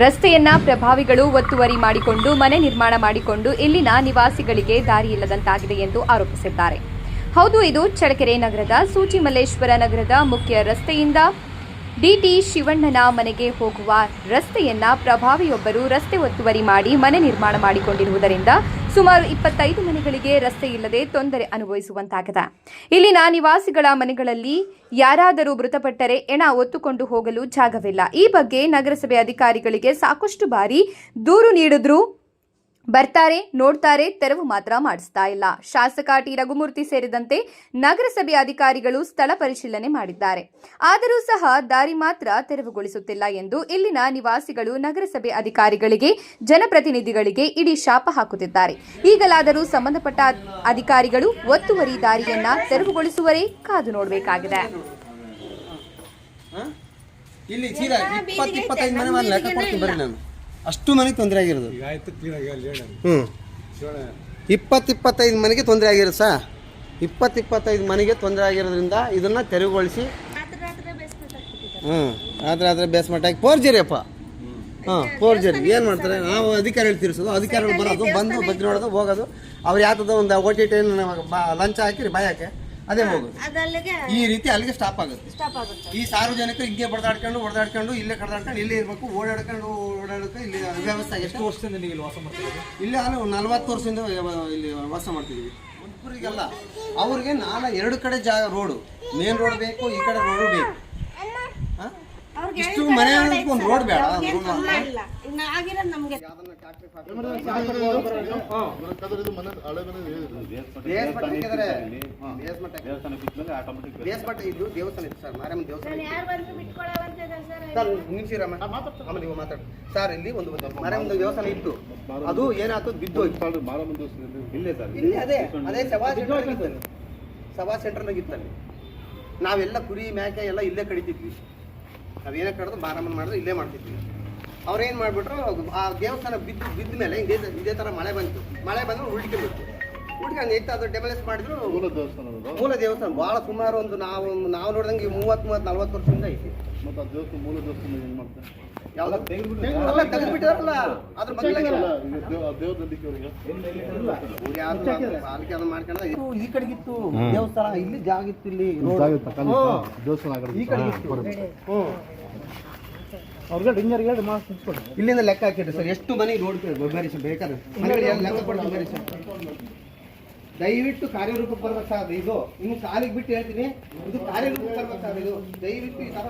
ರಸ್ತೆಯನ್ನ ಪ್ರಭಾವಿಗಳು ಒತ್ತುವರಿ ಮಾಡಿಕೊಂಡು, ಮನೆ ನಿರ್ಮಾಣ ಮಾಡಿಕೊಂಡು ಇಲ್ಲಿನ ನಿವಾಸಿಗಳಿಗೆ ದಾರಿ ಇಲ್ಲದಂತಾಗಿದೆ ಎಂದು ಆರೋಪಿಸಿದ್ದಾರೆ. ಹೌದು, ಇದು ಚಳ್ಳಕೆರೆ ನಗರದ ಸೂಚಿಮಲ್ಲೇಶ್ವರ ನಗರದ ಮುಖ್ಯ ರಸ್ತೆಯಿಂದ ಡಿಟಿ ಶಿವಣ್ಣನ ಮನೆಗೆ ಹೋಗುವ ರಸ್ತೆಯನ್ನ ಪ್ರಭಾವಿಯೊಬ್ಬರು ರಸ್ತೆ ಒತ್ತುವರಿ ಮಾಡಿ, ಮನೆ ನಿರ್ಮಾಣ ಮಾಡಿಕೊಂಡಿರುವುದರಿಂದ ಸುಮಾರು ಇಪ್ಪತ್ತೈದು ಮನೆಗಳಿಗೆ ರಸ್ತೆ ಇಲ್ಲದೆ ತೊಂದರೆ ಅನುಭವಿಸುವಂತಾಗಿದೆ. ಇಲ್ಲಿನ ನಿವಾಸಿಗಳ ಮನೆಗಳಲ್ಲಿ ಯಾರಾದರೂ ಮೃತಪಟ್ಟರೆ ಎಣ ಒತ್ತುಕೊಂಡು ಹೋಗಲು ಜಾಗವಿಲ್ಲ. ಈ ಬಗ್ಗೆ ನಗರಸಭೆ ಅಧಿಕಾರಿಗಳಿಗೆ ಸಾಕಷ್ಟು ಬಾರಿ ದೂರು ನೀಡಿದ್ರು. ಬರ್ತಾರೆ, ನೋಡ್ತಾರೆ, ತೆರವು ಮಾತ್ರ ಮಾಡಿಸ್ತಾ ಇಲ್ಲ. ಶಾಸಕ ಟಿ. ರಘುಮೂರ್ತಿ ಸೇರಿದಂತೆ ನಗರಸಭೆ ಅಧಿಕಾರಿಗಳು ಸ್ಥಳ ಪರಿಶೀಲನೆ ಮಾಡಿದ್ದಾರೆ. ಆದರೂ ಸಹ ದಾರಿ ಮಾತ್ರ ತೆರವುಗೊಳಿಸುತ್ತಿಲ್ಲ ಎಂದು ಇಲ್ಲಿನ ನಿವಾಸಿಗಳು ನಗರಸಭೆ ಅಧಿಕಾರಿಗಳಿಗೆ, ಜನಪ್ರತಿನಿಧಿಗಳಿಗೆ ಇಡೀ ಶಾಪ ಹಾಕುತ್ತಿದ್ದಾರೆ. ಈಗಲಾದರೂ ಸಂಬಂಧಪಟ್ಟ ಅಧಿಕಾರಿಗಳು ಒತ್ತುವರಿ ದಾರಿಯನ್ನ ತೆರವುಗೊಳಿಸುವರೇ ಕಾದು ನೋಡಬೇಕಾಗಿದೆ? ಇಲ್ಲಿ ಅಷ್ಟು ಮನೆಗೆ ತೊಂದರೆ ಆಗಿರೋದು. ಈಗ ಆಯ್ತು ಕ್ಲೀನಾಗಿ ಅಲ್ಲಿ ಹೇಳಿ. ಹ್ಞೂ ಇಪ್ಪತ್ತು ಇಪ್ಪತ್ತೈದು ಮನೆಗೆ ತೊಂದರೆ ಆಗಿರೋದು ಸಾ? ಇಪ್ಪತ್ತು ಇಪ್ಪತ್ತೈದು ಮನೆಗೆ ತೊಂದರೆ ಆಗಿರೋದ್ರಿಂದ ಇದನ್ನು ತೆರವುಗೊಳಿಸಿ. ಹ್ಞೂ ಆದರೆ ಆದರೆ ಬೇಸ್ಮೆಂಟ್ ಹಾಕಿ ಫೋರ್ಜರಿ ಅಪ್ಪ. ಹಾಂ ಫೋರ್ಜರಿ ಏನು ಮಾಡ್ತಾರೆ? ನಾವು ಅಧಿಕಾರಿಗಳು ತಿರ್ಸೋದು ಅಧಿಕಾರಿಗಳು ಬರೋದು ಬಂದು ಬಗ್ಗೆ ನೋಡೋದು ಹೋಗೋದು. ಅವ್ರು ಯಾತದ ಒಂದು ಓ ಟಿ ಟಿ ಲಂಚ ಹಾಕಿರಿ ಬಾಯ್ ಹಾಕಿ. ಅದೇ ಹೋಗುದು. ಅದಲ್ಲಿಗೆ ಈ ರೀತಿ ಅಲ್ಲಿಗೆ ಸ್ಟಾಪ್ ಆಗುತ್ತೆ. ಸ್ಟಾಪ್ ಆಗುತ್ತೆ. ಈ ಸಾರ್ವಜನಿಕರು ಹಿಂಗೆ ಬಡದಾಡ್ಕೊಂಡು ಹೊಡೆದಾಡ್ಕೊಂಡು ಇಲ್ಲೇ ಕಡ್ದಾಡ್ಕೊಂಡು ಇಲ್ಲೇ ಇರಬೇಕು ಓಡಾಡ್ಕೊಂಡು ಓಡಾಡಕ್ಕೆ ಇಲ್ಲಿ ವ್ಯವಸ್ಥೆ ಎಷ್ಟು ವರ್ಷದಿಂದ ನೀವು ಇಲ್ಲಿ ವಾಸ ಮಾಡ್ತಿದ್ದೀರಿ ಇಲ್ಲಿ ಅಲ್ಲಿ ನಲ್ವತ್ತು ವರ್ಷದಿಂದ ಇಲ್ಲಿ ವಾಸ ಮಾಡ್ತಿದ್ದೀವಿ. ಒಬ್ಬರಿಗೆಲ್ಲ ಅವ್ರಿಗೆ ನಾನು ಎರಡು ಕಡೆ ಜಾಗ ರೋಡು ಮೇನ್ ರೋಡ್ ಬೇಕು ಈ ಕಡೆ ರೋಡು ಬೇಕು. ಹ? ಇಷ್ಟು ಮನೆ ಒಂದು ರೋಡ್ ಬೇಡ ಅವ್ರಿಗೇನ್ ಇಲ್ಲ ಇನ್ನ ಆಗಿರೋದು ನಮ್ಗೆ. ಬೇಸ್ಮಠ ಇದು ದೇವಸ್ಥಾನ ಇತ್ತು ಸರ್ ಮಾರಮ್ಮ ದೇವಸ್ಥಾನ ಸರ್ ಆಮೇಲೆ ನೀವು ಮಾತಾಡಿ. ಸರ್ ಇಲ್ಲಿ ಒಂದು ಮಾರಮ್ಮ ದೇವಸ್ಥಾನ ಇತ್ತು. ಅದು ಏನಾಯ್ತು? ಬಿದ್ದು ಇಲ್ಲೇ ಸರ್ ಇಲ್ಲಿ ಅದೇ ಅದೇ ಸಭಾ ಸಭಾ ಸೆಂಟರ್ನಾಗ ಇತ್ತಲ್ಲಿ ನಾವೆಲ್ಲ ಕುರಿ ಮೇಕೆ ಎಲ್ಲ ಇಲ್ಲೇ ಕಡಿತಿದ್ವಿ. ನಾವೇನೇ ಕಡ್ದು ಮಾರಮ್ಮನ ಮಾಡಿದ್ರೆ ಇಲ್ಲೇ ಮಾಡ್ತಿದ್ವಿ. ಅವ್ರೇನು ಮಾಡಿಬಿಟ್ರು ಆ ದೇವಸ್ಥಾನ ಬಿದ್ದು ಬಿದ್ದ ಮೇಲೆ ಇದೇ ಇದೇ ಥರ ಮಳೆ ಬಂತು. ಮಳೆ ಬಂದ್ರೆ ಉಳ್ಕೊಂಡ್ಬಿಟ್ಟು ಉಳ್ಕೊಂಡು ಇತ್ತು ಅದು ಡೆಮಲೇಸ್ ಮಾಡಿದ್ರು. ಮೂಲ ದೇವಸ್ಥಾನ ಮೂಲ ದೇವಸ್ಥಾನ. ಭಾಳ ಸುಮಾರು ಒಂದು ನಾವು ನಾವು ನೋಡಿದಂಗೆ ಮೂವತ್ತು ಮೂವತ್ತು ನಲ್ವತ್ತು ವರ್ಷದಿಂದ ಐತಿ. ಮತ್ತೆ ಆ ದೇವಸ್ಥಾನ ಮೂಲ ದೇವಸ್ಥಾನ ಏನು ಮಾಡ್ತಾರೆ ಈ ಕಡೆಗಿತ್ತು ದೇವಸ್ಥಾನ ಇಲ್ಲಿ ಜಾಗ ಇತ್ತು ಇಲ್ಲಿ. ಅವ್ರಿಗೆ ಡಿಂಗರ್ ಹೇಳಿ ಇಲ್ಲಿಂದ ಲೆಕ್ಕ ಹಾಕಿರಿ ಸರ್. ಎಷ್ಟು ಮನೆ ರೋಡ್ ಬರೀ ಬೇಕಾದ್ರೆ? ಮನೆಗಳು ಲೆಕ್ಕ ದಯವಿಟ್ಟು ಕಾರ್ಯರೂಪಕ್ಕೆ ಬರ್ಬೇಕು ಸರ್ ಇದು. ಇನ್ನು ಕಾಲಿಗೆ ಬಿಟ್ಟು ಹೇಳ್ತೀನಿ. ಇದು ಕಾರ್ಯರೂಪಕ್ಕೆ ಬರ್ಬೇಕು ಸರ್ ಇದು. ದಯವಿಟ್ಟು ಈ ತರ